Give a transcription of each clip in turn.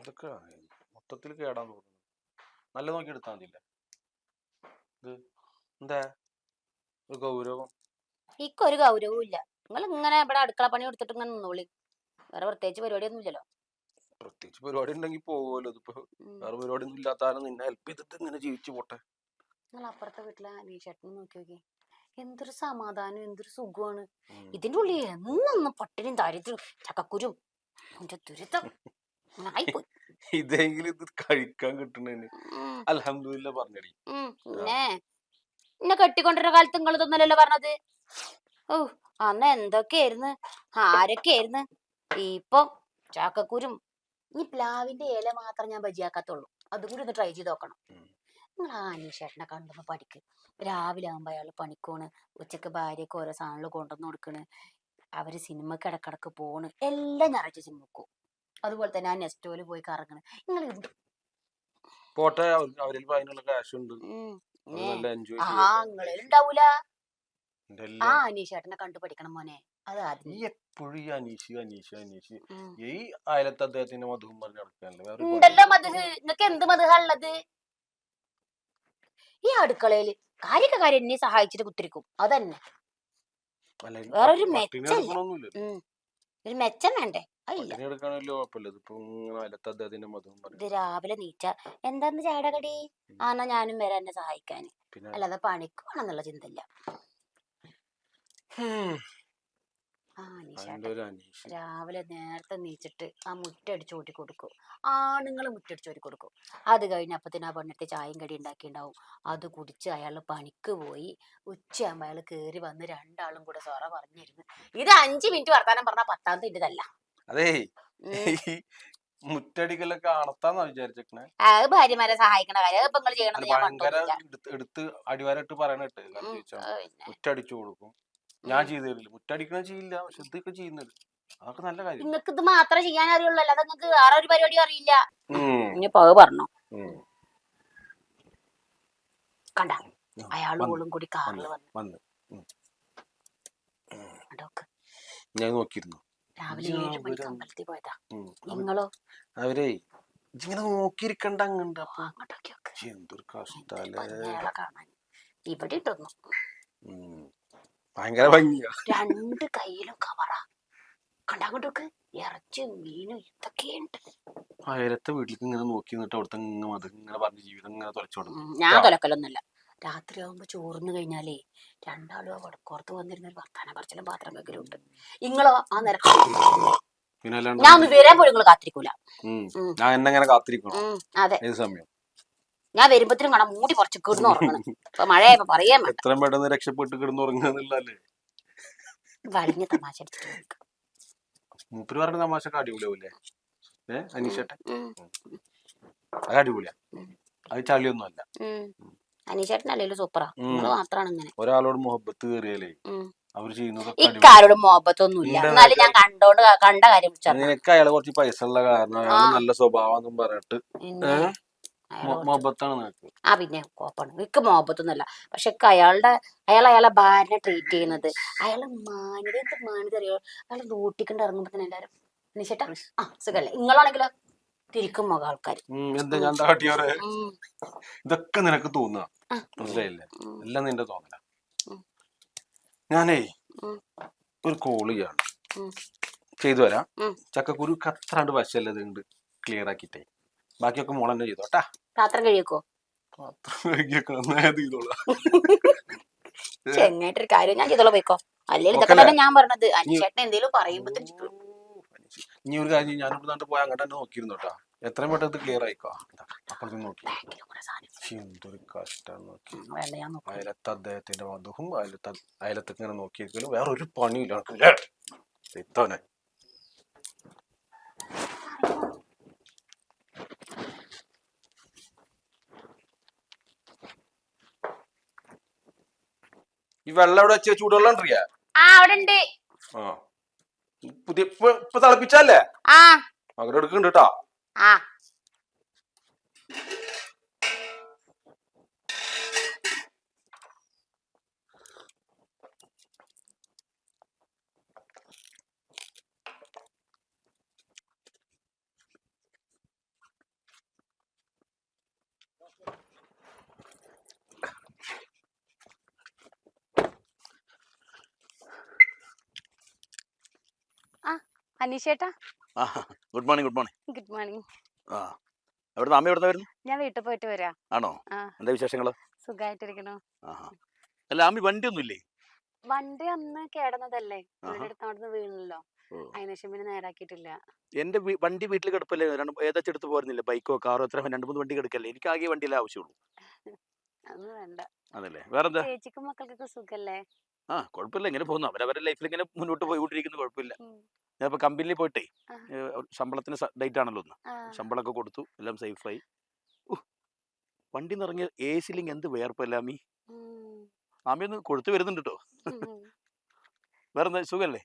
ഇതൊക്കെ മൊത്തത്തിൽ കേടാൻ തോന്നുന്നു. നല്ല നോക്കി എടുത്താൽ മതിയില്ല? ഇത് എന്താ? ഒരു ഗൗരവം. ഇക്കൊരു ഗൗരവവും ഇല്ല. നിങ്ങൾ ഇങ്ങനെ ഇവിടെ അടുക്കള പണി എടുത്തിട്ട് ഇങ്ങനെ നിന്നോളി. വേറെ പ്രത്യേകിച്ച് പരിപാടിയൊന്നും ഇല്ലല്ലോ. പ്രത്യേകിച്ച് പരിപാടി ഉണ്ടെങ്കിൽ പോകുമല്ലോ ഇതിപ്പോ. വേറെ പരിപാടി ഒന്നും ഇല്ലാത്ത നിന്നെ ഹെൽപ്പ് ചെയ്തിട്ട് ഇങ്ങനെ ജീവിച്ചു പോട്ടെ. നിങ്ങൾ അപ്പുറത്തെ വീട്ടിലെ അനീഷേട്ടനെ നോക്കി നോക്കി എന്തൊരു സമാധാനം എന്തൊരു സുഖമാണ്. ഇതിന്റെ ഉള്ളിൽ എന്നൊന്നും പട്ടിണിയും ദാരിദ്ര്യം ചക്കക്കുരും ദുരിതം ആയിപ്പോയി. ഇതെങ്കിലും ഇത് കഴിക്കാൻ കിട്ടണേന്. അലഹമില്ല പറഞ്ഞടി. പിന്നെ എന്നെ കെട്ടിക്കൊണ്ടിരുന്ന കാലത്ത് നിങ്ങൾ ഇതൊന്നല്ലല്ലോ പറഞ്ഞത്? ഓ അന്ന് എന്തൊക്കെയായിരുന്നു? ആരൊക്കെയായിരുന്നു? ഇപ്പൊ ചാക്കക്കുരും ഈ പ്ലാവിന്റെ ഇല മാത്രം ഞാൻ ബജിയാക്കാത്തുള്ളൂ. അതും കൂടി ഒന്ന് ട്രൈ ചെയ്ത് നോക്കണം. നിങ്ങൾ ആ അനീഷേട്ടനെ കണ്ടൊന്ന് പഠിക്ക്. രാവിലെ ആകുമ്പോൾ അയാൾ പണിക്കോണ്. ഉച്ചയ്ക്ക് ഭാര്യക്ക് ഓരോ സാധനങ്ങൾ കൊണ്ടുവന്ന് കൊടുക്കണ്. അവർ സിനിമക്ക് ഇടക്കിടക്ക് പോണ്. എല്ലാം ഞായറാഴ്ച സിനിമക്കും അതുപോലെ തന്നെ ആ നെസ്റ്റോൽ പോയി കറങ്ങണം. നിങ്ങൾ പോട്ടെ അവരിൽ അതിനുള്ള ആ ആ അനീഷേട്ടനെ കണ്ടു പഠിക്കണം മോനെ ഈ എപ്പോഴും ഈ അനീഷ് അനീഷ് അനീഷ്. ഈ അയലത്ത് അദ്ദേഹത്തിന്റെ മധുവും പറഞ്ഞ് നടക്കാനല്ലേ? മധു എന്ത് മധുഹ ഉള്ളത് ഈ അടുക്കളയിൽ കാര്യക്ക കാര്യം എന്നെ സഹായിച്ചിട്ട് കുത്തിരിക്കും. അതന്നെ. വേറൊരു ഉം. ഒരു മെച്ചം വേണ്ടേ? ഇത് രാവിലെ നീച്ച. എന്താന്ന് ചേടകടി ആണോ ഞാനും വരെ എന്നെ സഹായിക്കാൻ. അല്ലാതെ പണിക്കുവാണെന്നുള്ള ചിന്ത ചിന്തയില്ല രാവിലെ നേരത്തെ നീച്ചിട്ട് ആ മുറ്റടിച്ച് ഓട്ടി കൊടുക്കും. ആണുങ്ങൾ മുറ്റടിച്ച് ഓടി കൊടുക്കും. അത് കഴിഞ്ഞ് അപ്പത്തിന് ആ പെണ്ണിട്ട് ചായയും കടി ഉണ്ടാക്കിണ്ടാവും അത് കുടിച്ച് അയാൾ പണിക്ക് പോയി. ഉച്ചയാകുമ്പോൾ അയാൾ കേറി വന്ന് രണ്ടാളും കൂടെ സൊറ പറഞ്ഞിരുന്നു. ഇത് അഞ്ച് മിനിറ്റ് വർത്താനം പറഞ്ഞാൽ പത്താമത്തെ ഇതല്ല. അതേ ഈ മുറ്റടിക്കലൊക്കെ അണത്താന്നാ വിചാരിച്ചേക്കണേ. അത് ഭാര്യമാരെ സഹായിക്കണ കാര്യം. ഇപ്പൊ നിങ്ങൾ അത് ഞാൻ ഭയങ്കര കണ്ടോന്നില്ല എടുത്ത് എടുത്ത് അടിവാരട്ട് പറയണട്ട് മുറ്റടിച്ചു കൊടുക്കും. ഞാൻ ഉം. ചെയ്തു തരില്ല മുറ്റടിക്കണ ചെയ്യില്ല. പക്ഷെ ഇതൊക്കെ ചെയ്യുന്നത്. അതൊക്കെ നല്ല കാര്യം നിങ്ങൾക്ക് ഇത് മാത്രമേ ചെയ്യാൻ അറിയുള്ളൂ. അല്ലാതെ നിങ്ങൾക്ക് വേറെ ഒരു പരിപാടി അറിയില്ല. ഉം, ഇനിയിപ്പോ അത് പറഞ്ഞു. ഉം. കണ്ട. ആ, അയാളും വന്നു, ഓളും കൂടി കാറിൽ വന്നു വന്ന്. അതൊക്കെ ഞാൻ നോക്കിയിരുന്നു. രാവിലെ ഏഴ് മണിക്ക് ഇവരൊന്ന് അമ്പലത്തിൽ പോയതാ. ഉം. അവ- നിങ്ങളോ? അവരേ ഇങ്ങനെ നോക്കിയിരിക്കണ്ട അങ്ങണ്ട് അപ്പൊ. എന്തൊരു കഷ്ടല്ലേ. ഭംഗിയാളെ കാണാൻ. ഇവിടെ ഇട്ടൊന്നു ഭയങ്കര ഭംഗിയാ. രണ്ട് കയ്യിലും കവറ. കണ്ടങ്ങോട്ടൊക്കെ ഇറച്ചി മീനും ഇതൊക്കെയുണ്ട്. വീട്ടിലേക്ക് ഇങ്ങനെ നോക്കി നിന്നിട്ട് അവിടുത്തെ ഇങ്ങനെ മത ഇങ്ങനെ പറഞ്ഞ ജീവിതം ഇങ്ങനെ ഞാൻ തൊലക്കലൊന്നുമില്ല. രാത്രി ചോർന്നു കഴിഞ്ഞാലേ രണ്ടാളും ആ വടക്കോർത്ത് വന്നിരുന്ന ഒരു വർത്താനം പറച്ചിലും പാത്രം വെക്കലും ഉണ്ട് നിങ്ങളോ ആ നേരം ഞാൻ ഒന്ന് വരാൻ പോലും നിങ്ങൾ കാത്തിരിക്കൂല. ഞാൻ എന്നെ ഇങ്ങനെ കാത്തിരിക്കണം. അതെ. സമയം? ഞാൻ വരുമ്പത്തിനും കാണാം മൂടി കുറച്ച് കിടന്ന് ഉറങ്ങണം. ഇപ്പൊ മഴയായപ്പോ പറയാൻ എത്രയും പെട്ടെന്ന് രക്ഷപ്പെട്ട് കിടന്നുറങ്ങുന്നല്ലേ വലിഞ്ഞ തമാശ. മൂപ്പര് പറഞ്ഞ തമാശക്ക് അടിപൊളിയാവൂലേ ഏഹ് അനീഷട്ടെ അത് അടിപൊളിയാ. അത് ചളിയൊന്നും അല്ല. അനീഷേട്ടൻ അല്ലെങ്കിലും സൂപ്പറാ. നിങ്ങൾ മാത്രാണ് ഇങ്ങനെ. ഒരാളോട് മുഹബത്ത് കയറിയാലേ ചെയ്യുന്നതൊക്കെ അടിപൊളി ഇക്കാരോടും മോഹബത്തൊന്നുമില്ല എന്നാലും ഞാൻ കണ്ടോണ്ട് കണ്ട കാര്യം നിനക്ക് അയാളെ കുറച്ച് പൈസ ഉള്ള കാരണം അയാൾ ആ. നല്ല സ്വഭാവം പറഞ്ഞിട്ട്. മുഹബത്താണ് നിനക്ക്. ആ പിന്നെ കോപ്പാണ് എനിക്ക് മോഹബത്തൊന്നുമല്ല പക്ഷെ അയാളുടെ അയാൾ അയാളെ ഭാര്യനെ ട്രീറ്റ് ചെയ്യുന്നത്. അയാൾ മാന്യത എന്ത് അറിയോ? അയാൾ റൂട്ടിക്കണ്ട് ഇറങ്ങുമ്പോ തന്നെ എല്ലാരും നിശേട്ടാ ആ സുഖല്ലേ? നിങ്ങളാണെങ്കിലോ? തിരിക്കും മുഖം ആൾക്കാർ എന്താ ഞാൻ താട്ടിയോറെ ഉം, ഇതൊക്കെ നിനക്ക് തോന്നുക. മനസ്സിലായില്ലേ? എല്ലാം നിന്റെ തോന്നല. ഞാനേ. ഒരു കോൾ ചെയ്യാണ് ചെയ്തു വരാം. ചക്കക്കുരു കത്രാണ്ട് വശല്ലത് ഉണ്ട് ക്ലിയർ ആക്കിട്ടേ ബാക്കിയൊക്കെ മോൾ തന്നെ ചെയ്തോട്ടാ. പാത്രം കഴിയേക്കോ ചെയ്തോളാം. ചെങ്ങായിട്ടൊരു കാര്യം ഞാൻ ചെയ്തോളാം പോയിക്കോ. അല്ലെങ്കിൽ ഇതൊക്കെ തന്നെ ഞാൻ പറഞ്ഞത്. അനിച്ചേട്ടൻ എന്തെങ്കിലും പറയുമ്പോ ഇനി ഒരു കാര്യം ഞാൻ ഇവിടെ പോയി അങ്ങോട്ട് തന്നെ നോക്കിയിരുന്നു കേട്ടോ എത്രയും പെട്ടെന്ന് ക്ലിയർ ആയിക്കോ? അപ്പുറത്ത് നോക്കി. എന്തൊരു കഷ്ടം നോക്കി. അയലത്ത് അദ്ദേഹത്തിന്റെ വധുവും അയലത്ത് അയലത്ത് ഇങ്ങനെ നോക്കിയിരിക്കലും വേറെ ഒരു പണിയില്ല? ഇത്തവനെ. ഈ വെള്ളം എവിടെ വെച്ച? ചൂടുവെള്ളം ഉണ്ടറിയാ ആ അവിടെ ഉണ്ട് ആ. പുതിയ ഇപ്പൊ തിളപ്പിച്ചല്ലേ ആ. മകരം എടുക്കുന്നുണ്ട് കേട്ടോ ആ അനീഷേട്ടാ? Good morning good morning. Good morning. ആ എവിടുന്ന്? അമ്മ എവിടുന്ന വരുന്നു? ഞാൻ വീട്ടിൽ പോയിട്ട് വരാം. ആണോ? എന്താ വിശേഷങ്ങൾ? സുഖമായിട്ടിരിക്കണോ അല്ല അമ്മ വണ്ടി ഒന്നും ഇല്ലേ വണ്ടി അന്ന് കേടന്നതല്ലേ? ആഹാ. ഇവിടെ അടുത്ത് അവിടുന്ന് വീണല്ലോ അതിനുശേഷം പിന്നെ നേരാക്കിയിട്ടില്ല. എന്റെ വണ്ടി വീട്ടിൽ കിടപ്പല്ലേ? ഏതാச்சுം എടുത്ത് പോരുന്നില്ല? ബൈക്കോ കാറോ എത്ര രണ്ട് മൂന്ന് വണ്ടി കിടക്കല്ലേ? എനിക്ക് ആകെ വണ്ടിയിലേ ആവശ്യമുള്ളൂ. വേണ്ട. അതല്ലേ. വേറെന്താ? ചേച്ചിക്കും മക്കൾക്കൊക്കെ സുഖല്ലേ? ആ കുഴപ്പമില്ല. ഇങ്ങനെ പോകുന്നു. അവരവരുടെ ലൈഫിൽ ഇങ്ങനെ മുന്നോട്ട് പോയിക്കൊണ്ടിരിക്കുന്നു. കുഴപ്പമില്ല. ഞാനിപ്പോൾ കമ്പനിയിൽ പോയിട്ടേ. ശമ്പളത്തിന് ഡേറ്റ് ആണല്ലോ ഒന്ന് ശമ്പളമൊക്കെ കൊടുത്തു എല്ലാം സേഫായി. വണ്ടി നിറങ്ങിയ എ സിലിങ് എന്ത് വേർപ്പല്ല ഉം, ആമി ഒന്ന് കൊടുത്തു വരുന്നുണ്ട് കേട്ടോ വേറെ വേറെന്താ സുഖല്ലേ?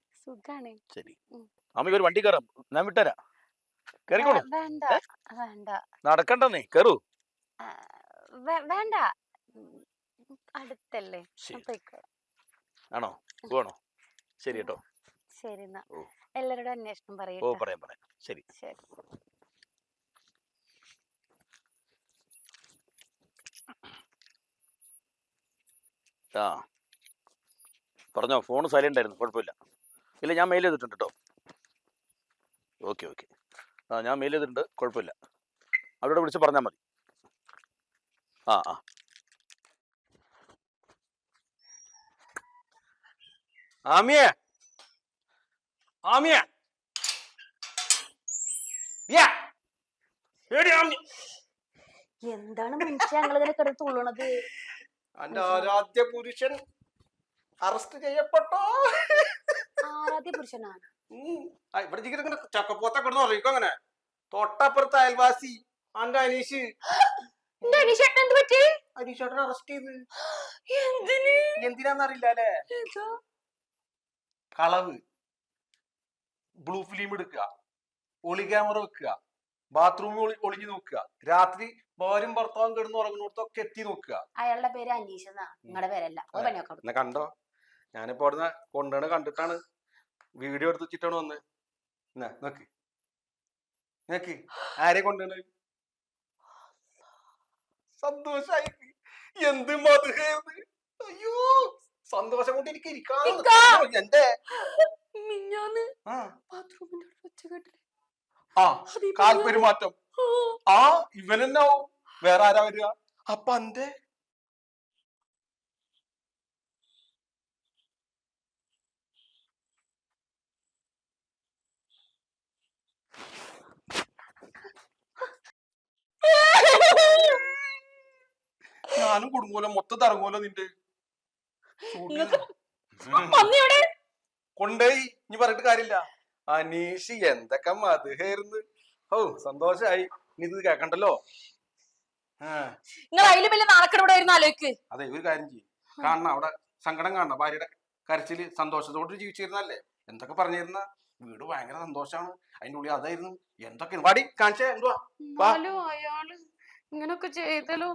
ശരി. ആമി ഒരു വണ്ടി കയറാം ഞാൻ വിട്ടരാ. കേറിക്കോളൂ. നടക്കണ്ടെന്നേ കയറൂ ആ, വേണ്ട. അടുത്തല്ലേ. ആണോ? പോണോ ശരി കേട്ടോ ശരി എന്നാ. എല്ലാവരോടും അന്വേഷണം ഓ പറയട്ടെ പറയാം പറയാം. ശരി. ശരി. ആ. പറഞ്ഞോ ഫോൺ സൈലന്റ് ആയിരുന്നു കുഴപ്പമില്ല. ഇല്ല ഞാൻ മെയിൽ ചെയ്തിട്ടുണ്ട് കേട്ടോ ഓക്കെ ഓക്കെ. ആ ഞാൻ മെയിൽ ചെയ്തിട്ടുണ്ട് കുഴപ്പമില്ല. അവരോട് വിളിച്ച് പറഞ്ഞാൽ മതി. ആ ആ. ആമിയെ! ആമി. എന്താണ് മനുഷ്യ ഞങ്ങൾ ഇതിനെ കിടന്ന് തുള്ളണത്? അന്റെ ആരാധ്യ പുരുഷൻ അറസ്റ്റ് ചെയ്യപ്പെട്ടോ? ആരാധ്യ പുരുഷനാണ് ആ, ഇവിടെ ചക്കപ്പോത്തൊക്കെ കിടന്ന് ഉറങ്ങിക്കോ അങ്ങനെ. തൊട്ടപ്പുറത്ത് അയൽവാസി അന്റെ അനീഷ്. എന്റെ അനീഷേട്ടൻ അറസ്റ്റ് ചെയ്ത്. എന്തിന്? എന്തിനാന്നറിയില്ല അല്ലേ? കളവ്. ബ്ലൂ ഫിലിം എടുക്കുക. ഒളി ക്യാമറ വെക്കുക ബാത്റൂമിൽ ഒളി ഒളിഞ്ഞു നോക്കുക. രാത്രി ഭാര്യയും ഭർത്താവും കിടന്ന് ഉറങ്ങുന്നിടത്തൊക്കെ എത്തി നോക്കുക. അയാളുടെ പേര് അനീഷ് നിങ്ങളുടെ പേരല്ല. കണ്ടോ? ഞാനിപ്പോ അവിടുന്ന് കൊണ്ടുവന്ന് കണ്ടിട്ടാണ് വീഡിയോ എടുത്ത് വെച്ചിട്ടാണ് വന്ന്. നോക്ക്. നോക്ക്. ആരെ കൊണ്ടുവന്ന്? സന്തോഷായി. എന്ത് മധുഹേത് അയ്യോ സന്തോഷം കൊണ്ട് എനിക്ക് ഇരിക്കാൻ എന്റെ മിഞ്ഞാന്ന് ബാത്റൂമിന്റെ അവിടെ വെച്ച് കേട്ടില്ലേ ആ അത് ഈ കാൽ മിഞ്ഞാന്ന്. പെരുമാറ്റം. ആ. ഇവനെന്നാവും? വേറെ ആരാ വരിക? അപ്പൊ അന്റെ ഞാനും കുടുംബമല്ലോ മൊത്തം തറങ്ങുമല്ലോ നിന്റെ നിങ്ങക്ക് ഉം. പന്നി എവിടെ? കൊണ്ടേയി. ഇനി പറഞ്ഞിട്ട് കാര്യമില്ല. അനീഷ് എന്തൊക്കെ മധുഹേർന്ന്. ഓ സന്തോഷായി. ഇനി ഇത് കേക്കണ്ടല്ലോ? ആ. നിങ്ങൾ അതിലും വലിയ നാണക്കേട് വരുന്ന ആലോചിക്ക്. അതെ ഒരു കാര്യം ചെയ്യും. കാണണം അവിടെ സങ്കടം കാണണം. ഭാര്യയുടെ കരച്ചിൽ സന്തോഷത്തോട് ജീവിച്ചിരുന്നല്ലേ എന്തൊക്കെ പറഞ്ഞിരുന്ന? വീട് ഭയങ്കര സന്തോഷാണ്. അതിന്റെ ഉള്ളിൽ അതായിരുന്നു. എന്തൊക്കെ വാടി കാണിച്ചേ എന്തുവാ? അയാൾ ഇങ്ങനൊക്കെ ചെയ്തല്ലോ